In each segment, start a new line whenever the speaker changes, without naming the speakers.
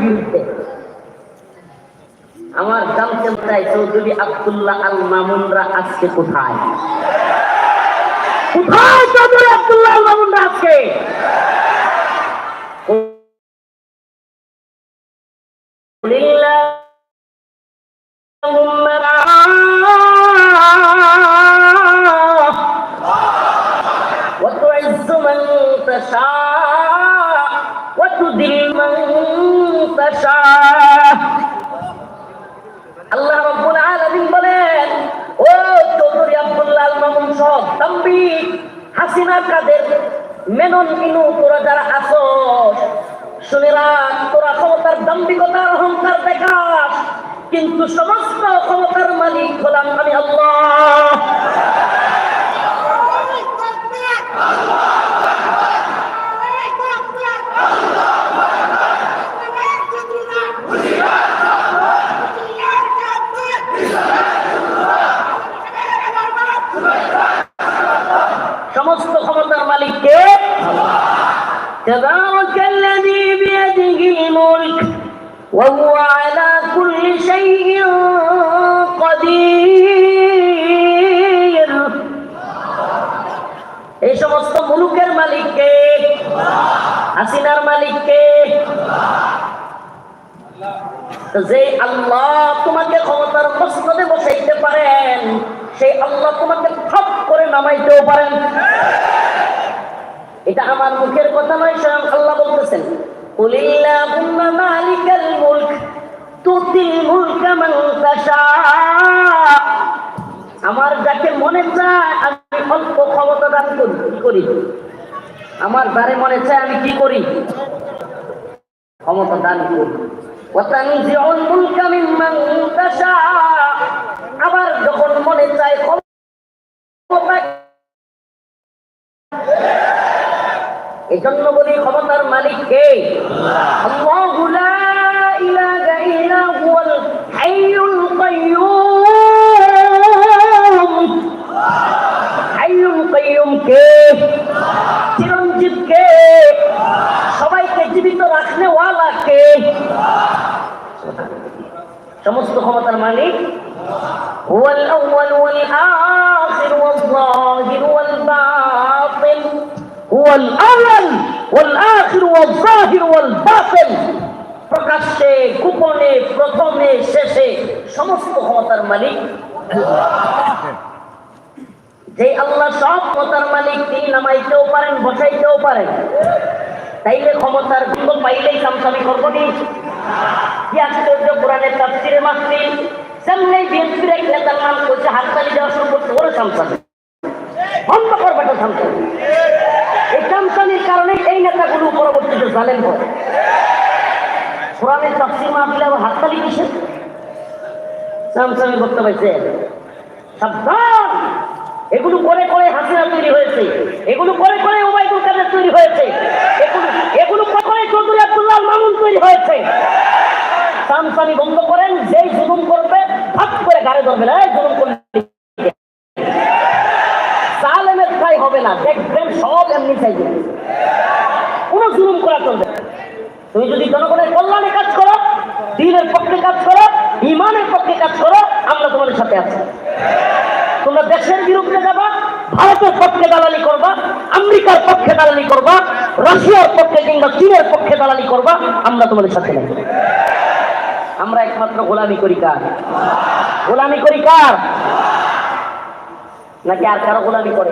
বিরুদ্ধে আমার জানতে চাই চৌধুরী আব্দুল্লাহ আল মামুনরা আজকে কোথায় কোথায় চৌধুরী আব্দুল্লাহ আল মামুনরা আজকে اللهم رعاه وتعز من تشاء আল্লাহ রব্বুল বলেন, ও চৌধুরী আব্দুল্লাহ মামুন সহ হাসিনা কাদের মেনন কিনু তোরা যারা আছো তোরা ক্ষমতার দাম্ভিকতার অহংকার দেখাস, কিন্তু সমস্ত ক্ষমতার মালিক হলাম আমি আল্লাহ। আল্লাহ تبارك الذي بيده الملك وهو على كل شيء قدير এই সমস্ত মুলুকের মালিক কে হাসিনার মালিক কে তো যে আল্লাহ তোমাকে ক্ষমতার মসনদে বসাইতে পারেন সেই আল্লাহ তোমাকে ঠপ করে নামাইতেও পারেন এটা আমার মুখের কথা নয়, স্বয়ং আল্লাহ বলতেছেন। আমার যাকে মনে চায়, আমি অল্প ক্ষমতা দান করি, কি করি? আমার দ্বারে মনে চায়, আমি কি করি? ক্ষমতা দান করি। ওয়াতানজিউল আবার যখন মনে চায়, ক্ষমতা এজন্য বলি ক্ষমতার মালিক কে আল্লাহু লা ইলাহা ইল্লা হুয়াল হাইয়ুল কাইয়্যুম হাইয়ুল কাইয়্যুম কে চিরঞ্জীব কে সবাইকে জীবিত রাখনে ওয়ালা কে সমস্ত ক্ষমতার মালিক هو الأول والآخر والظاهر والباطن হুয়াল আউয়াল ওয়াল আখির, ওয়াল প্রকাশ্যে, গোপনে, প্রথমে, শেষে, সমস্ত ক্ষমতার মালিক যে আল্লাহ সব ক্ষমতার মালিক, তিনি নামাইতেও পারেন, বসাইতেও পারেন। তাইলে ক্ষমতার গুণ পাইলেই সামসামি করব নি। কি আশ্চর্য, কোরআনের তাফসিরে মাতৃ সামনে বিএনপির এক নেতার নাম করছে হাততালি দেওয়া শুরু করছে ওরা সামসামি। বন্ধ করবে না সামসামি। এই কারণে এই নেতাগুলো পরবর্তীতে জালেন হয়। কোরআনের তাফসির মাহফিলে আবার হাততালি কিসে সামসামি করতে পারছে সাবধান! এগুলো করে করে হাসিনা তৈরি হয়েছে। এগুলো করে করে ওবায়দুল কাদের তৈরি হয়েছে। এগুলো এগুলো করে চৌধুরী আব্দুল্লাহ মামুন তৈরি হয়েছে। সামসামি বন্ধ করেন, যেই জুলুম করবে, ভাগ করে গাড়ি ধরবে না। জুলুম করলে সালেমের ঠাই হবে না দেখবেন কোনো জুলুম করা চলবে তুমি যদি জনগণের কল্যাণে কাজ করো, দিনের পক্ষে কাজ করো, ইমানের পক্ষে কাজ করো, আমরা তোমাদের সাথে আছি। তোমরা দেশের বিরুদ্ধে যাবা, ভারতের পক্ষে দালালি করবা, আমেরিকার পক্ষে দালালি করবা, রাশিয়ার পক্ষে কিংবা চীনের পক্ষে দালালি করবা, আমরা তোমাদের সাথে নেই। আমরা একমাত্র গোলামি করি কার? গোলামি করি কার? নাকি আর কারও গোলামি করে?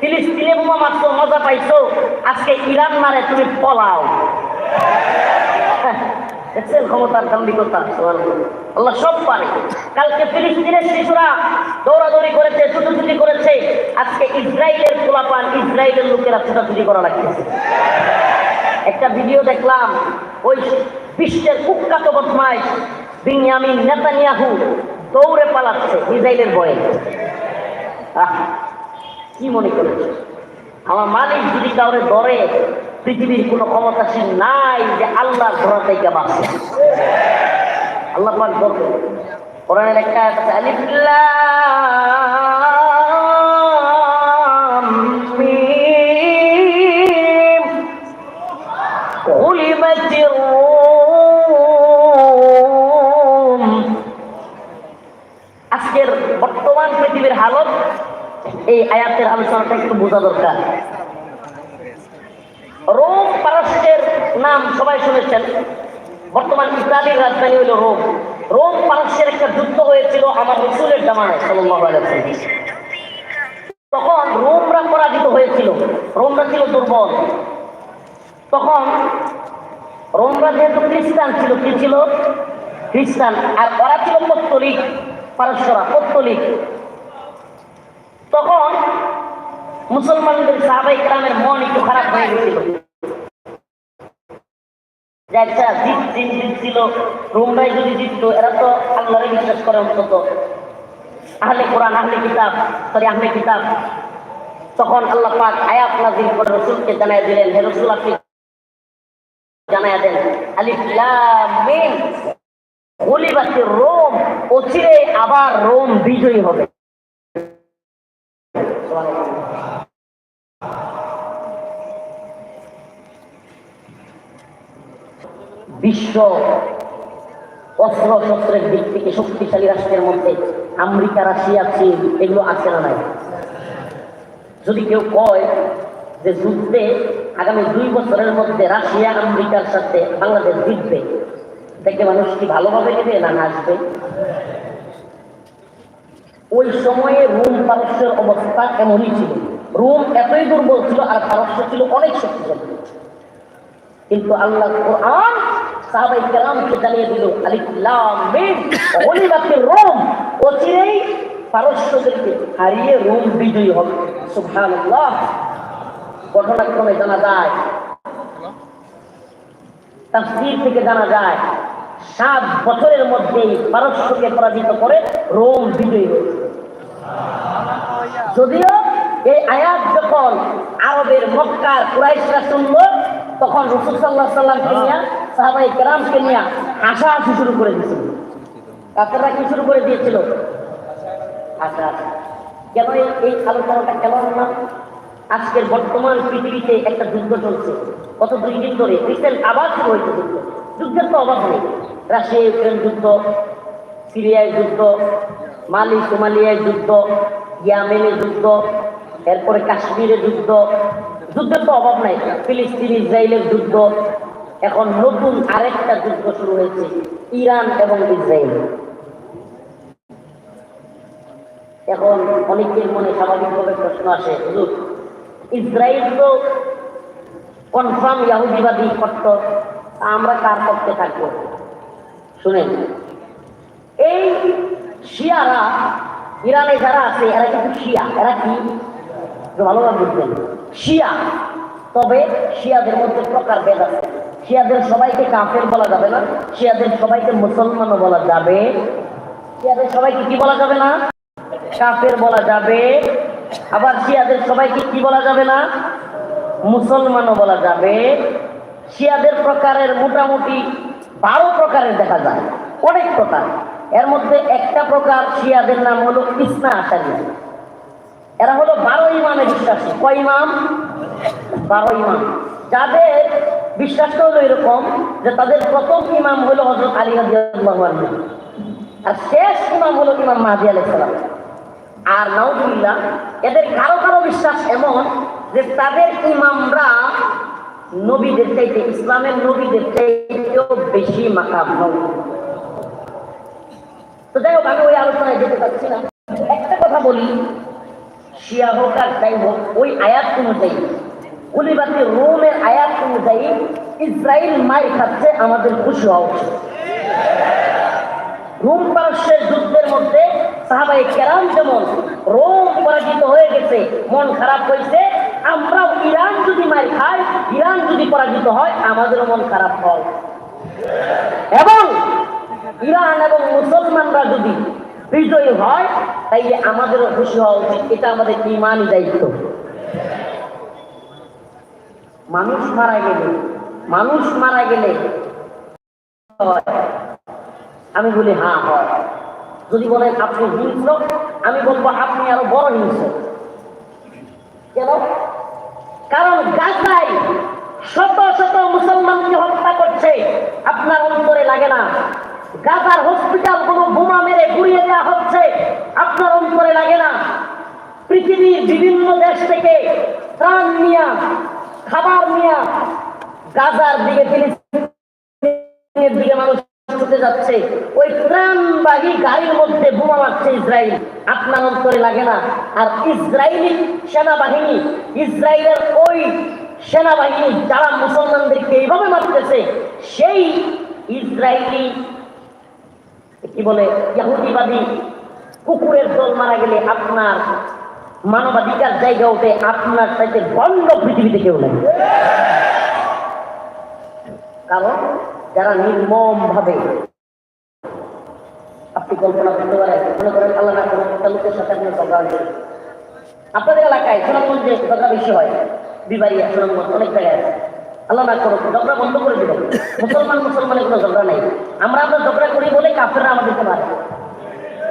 ফিলিস্তিনে বোমা মারছো মজা পাইছো আজকে ইরান মারে তুমি পলাও। হ্যাঁ, দেখছেন ক্ষমতার দাম্ভিকতা আল্লাহ সব পারে। কালকে ফিলিস্তিনের শিশুরা দৌড়াদৌড়ি করেছে ছুটোছুটি করেছে। আজকে ইসরায়েলের পোলাপান ইসরায়েলের লোকেরা ছুটাছুটি করা লাগতেছে। একটা ভিডিও দেখলাম ওই বিশ্বের কুখ্যাত বদমাইশ বিনিয়ামিন নেতানিয়াহু দৌড়ে পালাচ্ছে ইসরায়েলের বয়ে কি মনে করেছে আমার মালিক যদি কাউরে ধরে, পৃথিবীর কোনো ক্ষমতাশীল নাই যে আল্লাহ ধরা থেকে বাঁচে। আল্লাহ পাক ধরবে কোরআনের একটা আয়াত এই আয়াতের আলোচনাটা একটু বোঝা দরকার। রোম পারস্যের নাম সবাই শুনেছেন। বর্তমান ইসরায়েলের রাজধানী হলো রোম। রোম পারস্যের একটা যুদ্ধ হয়েছিল আমার রসুলের জামানায় ওয়াসাল্লাম। তখন রোমরা পরাজিত হয়েছিল। রোমরা ছিল দুর্বল। তখন রোমরা যেহেতু খ্রিস্টান ছিল, কি ছিল? খ্রিস্টান। আর ওরা ছিল পত্তলিক পারস্যরা পত্তলিক তখন মুসলমানদের সাহাবাই গ্রামের মন একটু খারাপ হয়ে গেছিল। যে আচ্ছা জিত জিত জিতছিল যদি এরা তো আল্লাহরে বিশ্বাস করে অন্তত। আহলে কোরআন, আহলে কিতাব, সরি, আহলে কিতাব। তখন আল্লাহ পাক আয়াত নাজিল করে রসুলকে জানাই দিলেন, হে রসুল, আপনি জানাই দেন, আলিফ রোম, অচিরে আবার রোম বিজয়ী হবে। বিশ্ব অস্ত্র শস্ত্রের দিক থেকে শক্তিশালী রাষ্ট্রের মধ্যে আমেরিকা, রাশিয়া, চীন এগুলো আছে না নাই? যদি কেউ কয় যে যুদ্ধে আগামী দুই বছরের মধ্যে রাশিয়া, আমেরিকার সাথে বাংলাদেশ জিতবে, দেখে মানুষ কি ভালোভাবে নেবে না হাসবে ওই সময়ে রোম পারস্যের অবস্থা এমনই ছিল। রোম এতই দুর্বল ছিল আর পারস্য ছিল অনেক শক্তিশালী। কিন্তু আল্লাহ কোরআন সাহাবাই কেরামকে জানিয়ে দিল, আলিফ লাম রোম। অচিরেই পারস্যদেরকে হারিয়ে রোম বিজয়ী হবে। সুবহানাল্লাহ। ঘটনাক্রমে জানা যায় তার তাফসীর থেকে জানা যায়, সাত বছরের মধ্যেই পারস্যকে পরাজিত করে রোম বিজয়ী হয়েছে। যদিও এই আয়াত যখন আরবের মক্কার কুরাইশরা শুনল তখন রসুল সাল্লাহ সাল্লামকে নিয়ে সাহাবাই কেরামকে নিয়ে হাসাহাসি শুরু করে দিয়েছিল। কাকারা কি শুরু করে দিয়েছিল? আচ্ছা কেন এই- আলোচনাটা কেন না? আজকের বর্তমান পৃথিবীতে একটা যুদ্ধ চলছে। গত দুই দিন ধরে রিসেন্ট আবার শুরু হয়েছে যুদ্ধ। যুদ্ধের তো অভাব নেই। রাশিয়া ইউক্রেন যুদ্ধ সিরিয়ায় যুদ্ধ মালি সোমালিয়ায় যুদ্ধ ইয়ামেনে যুদ্ধ, এরপরে কাশ্মীরে যুদ্ধ। যুদ্ধের তো অভাব নাই, ফিলিস্তিন, ইসরায়েলের যুদ্ধ। এখন নতুন আরেকটা যুদ্ধ শুরু হয়েছে, ইরান এবং ইসরায়েল। এখন অনেকের মনে স্বাভাবিকভাবে প্রশ্ন আসে ইসরায়েল তো কনফার্ম ইয়াহুদিবাদী করত আমরা কার পক্ষে থাকব? এই শিয়ারা, ইরানে যারা আছে, এরা কিন্তু শিয়া। এরা কি? ভালোভাবে বুঝবেন। শিয়া। তবে শিয়াদের মধ্যে প্রকার ভেদ আছে। শিয়াদের সবাইকে কাফের বলা যাবে না, শিয়াদের সবাইকে মুসলমানও বলা যাবে। শিয়াদের সবাইকে কি বলা যাবে না? কাফের বলা যাবে। আবার শিয়াদের সবাইকে কি বলা যাবে না? মুসলমানও বলা যাবে। শিয়াদের প্রকারের মোটামুটি বারো প্রকারের দেখা যায়। অনেক প্রকার। এর মধ্যে একটা প্রকার শিয়াদের নাম হলো কৃষ্ণা আশারিয়া এরা হলো বারো ইমামে বিশ্বাসী। কয় ইমাম? বারো ইমাম। যাদের বিশ্বাসটা হলো এরকম যে তাদের প্রথম ইমাম হলো হজরত আলী রাদিয়াল্লাহু আর শেষ ইমাম হলো ইমাম মাহাদি আলাইহিস সালাম। আর নাউজুবিল্লাহ, এদের কারও কারও বিশ্বাস এমন যে তাদের ইমামরা নবীদের চাইতে, ইসলামের নবীদের চাইতেও বেশি মাকাম। তো যাই হোক, আমি ওই আলোচনায় যেতে পারছি না। একটা কথা বলি, শিয়া হোক আর যাই হোক, ওই আয়াত অনুযায়ী রোমের আয়াত অনুযায়ী ইসরায়েল মাই খাচ্ছে আমাদের খুশি হওয়া উচিত। রোম পারস্যের যুদ্ধের মধ্যে সাহাবাই কেরাম যেমন রোম পরাজিত হয়ে গেছে, মন খারাপ হয়েছে, আমরাও ইরান যদি মার খাই, ইরান যদি পরাজিত হয়, আমাদেরও মন খারাপ হয় এবং ইরান এবং মুসলমানরা যদি বিজয়ী হয়, তাইলে আমাদেরও খুশি হওয়া উচিত। এটা আমাদের ইমানই দায়িত্ব। মানুষ মারা গেলে, মানুষ মারা গেলে আমি বলি হ্যাঁ হয়। যদি বলেন, আপনি হিংস্র, আমি বলব, আপনি আরও বড় হিংস্র। কেন? কারণ গাজায় শত শত মুসলমানকে হত্যা করছে আপনার অন্তরে লাগে না গাজার হসপিটালগুলো বোমা মেরে গুড়িয়ে দেওয়া হচ্ছে। আপনার অন্তরে লাগে না? পৃথিবীর বিভিন্ন দেশ থেকে ত্রাণ নিয়া, খাবার নিয়া গাজার দিকে ফিলিস্তিনের দিকে মানুষ ছুটে যাচ্ছে। ওই ত্রাণবাহী গাড়ির মধ্যে বোমা মারছে ইসরায়েল। আপনার অন্তরে লাগে না? আর ইসরায়েলি সেনাবাহিনী, ইসরায়েলের ওই সেনাবাহিনী যারা মুসলমানদেরকে এইভাবে মারতেছে, সেই ইসরায়েলি কি বলে ইহুদিবাদী কুকুরের দল মারা গেলে আপনার মানবাধিকার জায়গা ওঠে, আপনার চাইতে বন্ধ পৃথিবীতে কেউ নেই। কারণ যারা নির্মম ভাবে আপনি কল্পনা করতে পারেন আল্লাহ না করেন একটা লোকের সাথে আপনার ঝগড়া হয়েছে আপনাদের এলাকায় সুনামগঞ্জে ঝগড়া বেশি হয় বিবাড়িয়া সুনামগঞ্জ, অনেক জায়গায় আছে। আল্লাহ না করুক ঝগড়া বন্ধ করে দিল। মুসলমান, মুসলমানের কোনো ঝগড়া নেই। আমরা আমরা ঝগড়া করি বলে কাফেররা আমাদেরকে মারে।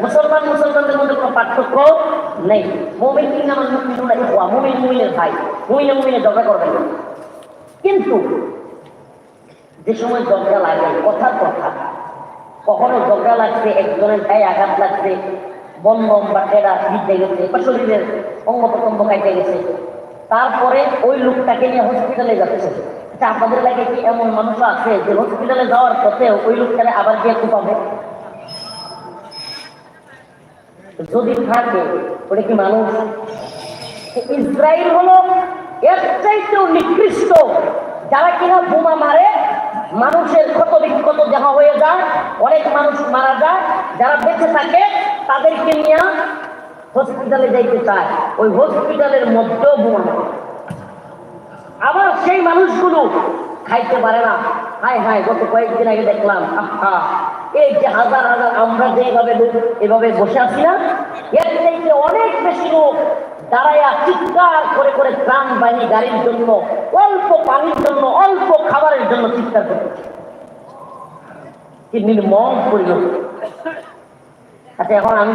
মুসলমান, মুসলমানদের মধ্যে কোনো পার্থক্য নেই। মুমিন কিং আমার মুমিনুনা ইখওয়া। মুমিন, মুমিনের ভাই। মুমিনে মুমিনে ঝগড়া করবেন না। কিন্তু যে সময় ঝগড়া লাগে, কথার কথা, কখনো ঝগড়া লাগছে, একজনের গায়ে আঘাত লাগছে বন্ধম বা টেরা ভিজে গেছে বা শরীরের অঙ্গ প্রত্যঙ্গ কাটে গেছে তারপরে ওই লোকটাকে নিয়ে হসপিটালে যাচ্ছে। আচ্ছা আপনাদের লাগে কি এমন মানুষ আছে যে হসপিটালে যাওয়ার পথে ওই লোকটাকে আবার গিয়ে কুপাবে? যদি থাকে, ওটা কি মানুষ? ইসরায়েল হলো এর চাইতেও নিকৃষ্ট। যারা কিনা বোমা মারে, মানুষের ক্ষত বিক্ষত যাহা হয়ে যায়, অনেক মানুষ মারা যায়। যারা বেঁচে থাকে, তাদেরকে নিয়ে হসপিটালে যাইতে চায়, ওই হসপিটালের মধ্যেও বোমা আবার সেই মানুষগুলো খাইতে পারে না। হায় হায়, গত কয়েকদিন আগে দেখলাম, আহা, এই যে হাজার হাজার আমরা যেভাবে এভাবে বসে আছি না, এর চাইতে অনেক বেশি লোক দাঁড়াইয়া চিৎকার করে করে প্রাণ বাহিনী গাড়ির জন্য, অল্প পানির জন্য, অল্প খাবারের জন্য চিৎকার করতেছে। কি নির্মম পরিণতি আচ্ছা এখন আমি